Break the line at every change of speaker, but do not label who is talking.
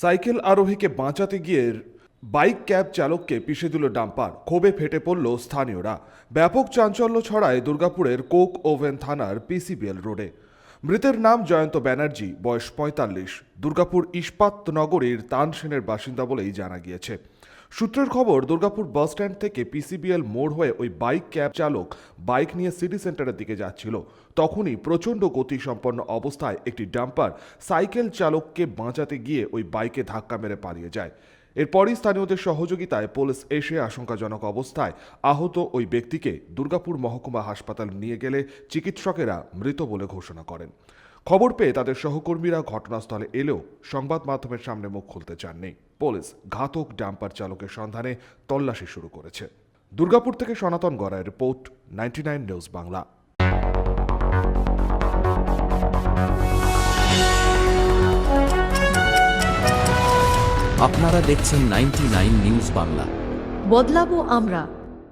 Cycle আরোহীকে বাঁচাতে গিয়ে bike cab চালককে পিষে দিল ডাম্পার। ক্ষোভে ফেটে পড়ল স্থানীয়রা। ব্যাপক চাঞ্চল্য ছড়ায় দুর্গাপুরের কোক ওভেন থানার পিসিবিএল রোডে। মৃতের নাম জয়ন্ত ব্যানার্জি, বয়স পঁয়তাল্লিশ। দুর্গাপুর ইস্পাত নগরীর তানসেনের বাসিন্দা বলেই জানা গিয়েছে। সূত্রের খবর, দুর্গাপুর বাস স্ট্যান্ড থেকে পিসিবিএল মোড় হয়ে ওই বাইক ক্যাব চালক বাইক নিয়ে সিটি সেন্টারের দিকে যাচ্ছিল। তখনই প্রচণ্ড গতিসম্পন্ন অবস্থায় একটি ডাম্পার সাইকেল চালককে বাঁচাতে গিয়ে ওই বাইকে ধাক্কা মেরে পালিয়ে যায়। এরপরই স্থানীয়দের সহযোগিতায় পুলিশ এসে আশঙ্কাজনক অবস্থায় আহত ওই ব্যক্তিকে দুর্গাপুর মহকুমা হাসপাতাল নিয়ে গেলে চিকিৎসকেরা মৃত বলে ঘোষণা করেন। খবর পেয়ে তাদের সহকর্মীরা ঘটনাস্থলে এলেও সংবাদ মাধ্যমের সামনে মুখ খুলতে চাননি। পুলিশ ঘাতক ডাম্পার চালকের সন্ধানে তল্লাশি শুরু করেছে। দুর্গাপুর থেকে সনাতন গড়ায় রিপোর্ট নাইনটি নিউজ বাংলা।
আপনারা দেখছেন নাইনটি নিউজ বাংলা।
বদলাবো আমরা।